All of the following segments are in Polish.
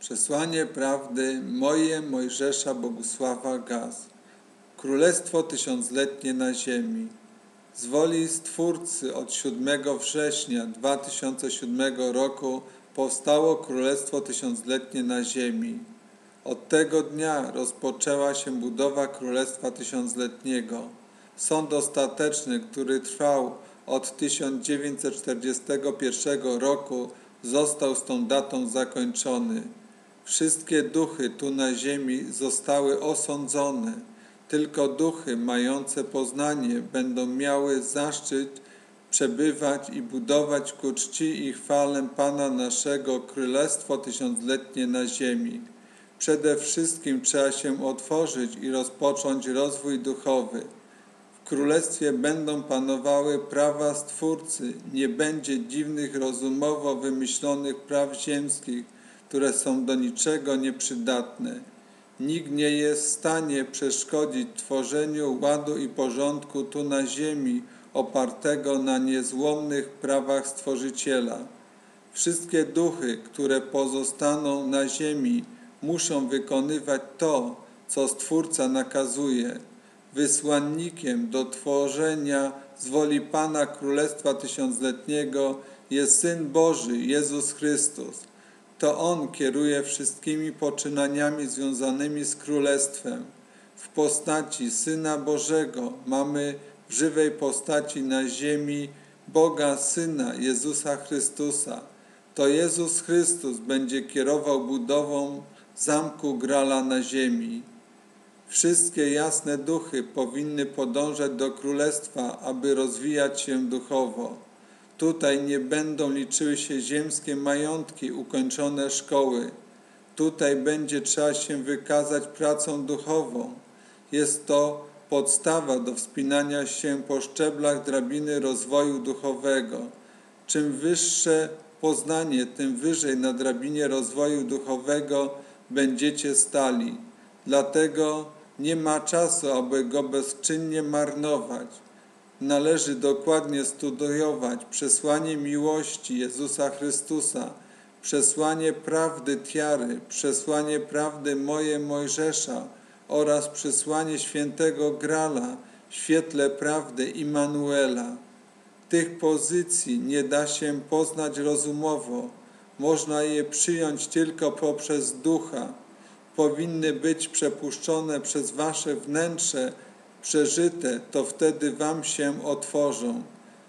Przesłanie prawdy moje Mojżesza Bogusława Gaz. Królestwo tysiącletnie na ziemi. Z woli Stwórcy od 7 września 2007 roku powstało Królestwo Tysiącletnie na ziemi. Od tego dnia rozpoczęła się budowa Królestwa Tysiącletniego. Sąd ostateczny, który trwał od 1941 roku, został z tą datą zakończony. Wszystkie duchy tu na ziemi zostały osądzone. Tylko duchy mające poznanie będą miały zaszczyt przebywać i budować ku czci i chwale Pana naszego Królestwo Tysiącletnie na ziemi. Przede wszystkim trzeba się otworzyć i rozpocząć rozwój duchowy. W Królestwie będą panowały prawa Stwórcy, nie będzie dziwnych rozumowo wymyślonych praw ziemskich, które są do niczego nieprzydatne. Nikt nie jest w stanie przeszkodzić tworzeniu ładu i porządku tu na ziemi, opartego na niezłomnych prawach Stworzyciela. Wszystkie duchy, które pozostaną na ziemi, muszą wykonywać to, co Stwórca nakazuje. Wysłannikiem do tworzenia z woli Pana Królestwa Tysiącletniego jest Syn Boży, Jezus Chrystus. To On kieruje wszystkimi poczynaniami związanymi z Królestwem. W postaci Syna Bożego mamy w żywej postaci na ziemi Boga Syna Jezusa Chrystusa. To Jezus Chrystus będzie kierował budową zamku Grala na ziemi. Wszystkie jasne duchy powinny podążać do Królestwa, aby rozwijać się duchowo. Tutaj nie będą liczyły się ziemskie majątki, ukończone szkoły. Tutaj będzie trzeba się wykazać pracą duchową. Jest to podstawa do wspinania się po szczeblach drabiny rozwoju duchowego. Czym wyższe poznanie, tym wyżej na drabinie rozwoju duchowego będziecie stali. Dlatego nie ma czasu, aby go bezczynnie marnować. Należy dokładnie studiować przesłanie miłości Jezusa Chrystusa, przesłanie prawdy Tiary, przesłanie prawdy moje Mojżesza oraz przesłanie świętego Grala w świetle prawdy Immanuela. Tych pozycji nie da się poznać rozumowo, można je przyjąć tylko poprzez ducha. Powinny być przepuszczone przez wasze wnętrze, przeżyte, to wtedy wam się otworzą.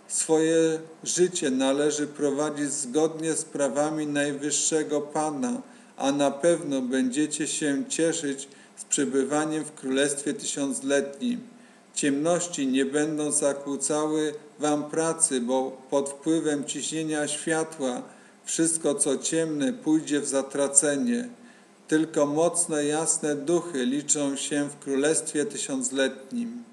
Swoje życie należy prowadzić zgodnie z prawami Najwyższego Pana, a na pewno będziecie się cieszyć z przebywaniem w Królestwie Tysiącletnim. Ciemności nie będą zakłócały wam pracy, bo pod wpływem ciśnienia światła wszystko co ciemne pójdzie w zatracenie. Tylko mocne, jasne duchy liczą się w Królestwie Tysiącletnim.